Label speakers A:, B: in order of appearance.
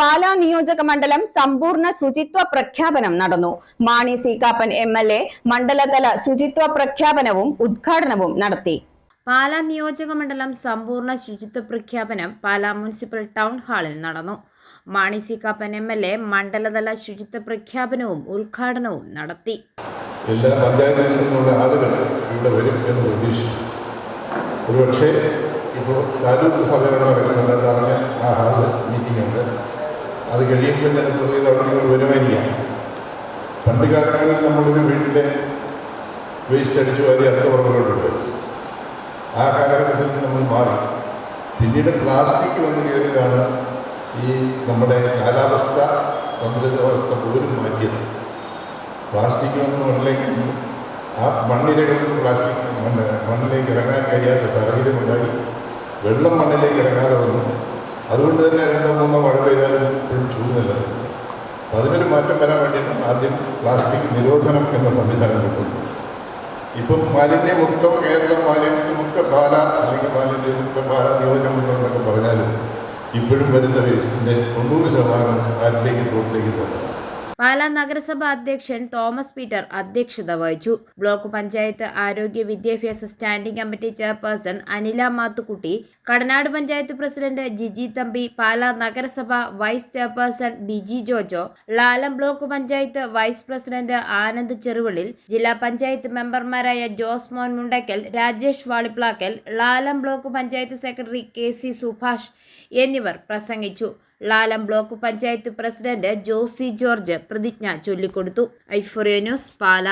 A: പാലാ നിയോജക മണ്ഡലം സമ്പൂർണ ശുചിത്വ പ്രഖ്യാപനം നടന്നു. Mani C Kappan M L A മണ്ഡലതല ശുചിത്വ പ്രഖ്യാപനവും ഉദ്ഘാടനവും നടത്തി.
B: പാലാ നിയോജക മണ്ഡലം സമ്പൂർണ ശുചിത്വ പ്രഖ്യാപനം പാലാ മുനിസിപ്പൽ ടൗൺ ഹാളിൽ നടന്നു. Mani C Kappan M L A മണ്ഡലതല ശുചിത്വ പ്രഖ്യാപനവും ഉദ്ഘാടനവും നടത്തി.
C: എല്ലാ പഞ്ചായത്തിൽ നിന്നുള്ള ആളുകൾ ഇവിടെ വരും എന്ന് പ്രതീക്ഷിച്ചു. ഒരുപക്ഷെ ഇപ്പോൾ താലൂക്ക് നടക്കുന്നുണ്ടെന്ന് പറഞ്ഞ ആ ഹാളിൽ മീറ്റിംഗ് ഉണ്ട്. അത് കഴിയുമ്പോൾ തന്നെ പ്രതീക്ഷ അവിടെ വരുമായിരിക്കാം പണ്ട് കാലങ്ങളിൽ നമ്മളൊരു വീട്ടിലെ വേസ്റ്റ് അടിച്ചു വാരി അടുത്ത പുറകിലോട്ട് ആ കാലഘട്ടത്തിൽ നമ്മൾ മാറി. പിന്നീട് പ്ലാസ്റ്റിക് വന്ന് കയറിയതാണ് ഈ നമ്മുടെ കാലാവസ്ഥ സന്തുലിതാവസ്ഥ പോലും മാറ്റിയത്. പ്ലാസ്റ്റിക് വന്ന് മണ്ണിലേക്ക് ആ മണ്ണിരകളിൽ പ്ലാസ്റ്റിക് മണ്ണ് മണ്ണിലേക്ക് ഇറങ്ങാൻ കഴിയാത്ത സാഹചര്യം ഉണ്ടായി. വെള്ളം മണ്ണിലേക്ക് ഇറങ്ങാതെ വന്നു. അപ്പം അതിനൊരു മാറ്റം വരാൻ വേണ്ടിയിട്ടാണ് ആദ്യം പ്ലാസ്റ്റിക് നിരോധനം എന്ന സംവിധാനം കൊണ്ടുവന്നത്. ഇപ്പം മാലിന്യമുക്തം കേരളം മാലിന്യമുക്ത പാല അല്ലെങ്കിൽ മാലിന്യമുക്ത പാല നിയോജനം എന്നൊക്കെ പറഞ്ഞാലും ഇപ്പോഴും വരുന്ന വേസ്റ്റിന്റെ തൊണ്ണൂറ് ശതമാനം ആറ്റിലേക്ക് തോട്ടിലേക്ക് തന്നത്
B: പാലാ നഗരസഭ അധ്യക്ഷൻ തോമസ് പീറ്റർ അധ്യക്ഷത വഹിച്ചു. ബ്ലോക്ക് പഞ്ചായത്ത് ആരോഗ്യ വിദ്യാഭ്യാസ standing committee chairperson Anila Mathukutty Kadanad panchayat president Giji Thampi Pala നഗരസഭ vice chairperson Biji Jojo Lalam block panchayat vice president Anand Cheruvallil ജില്ലാ പഞ്ചായത്ത് മെമ്പർമാരായ Jose Mon Mundakkal Rajesh Valiplackal Lalam block panchayat secretary K C Subhash എന്നിവർ പ്രസംഗിച്ചു. Lalam block panchayat president Josy George പ്രതിജ്ഞ ചൊല്ലിക്കൊടുത്തു. ഐഫോറിയ news പാല.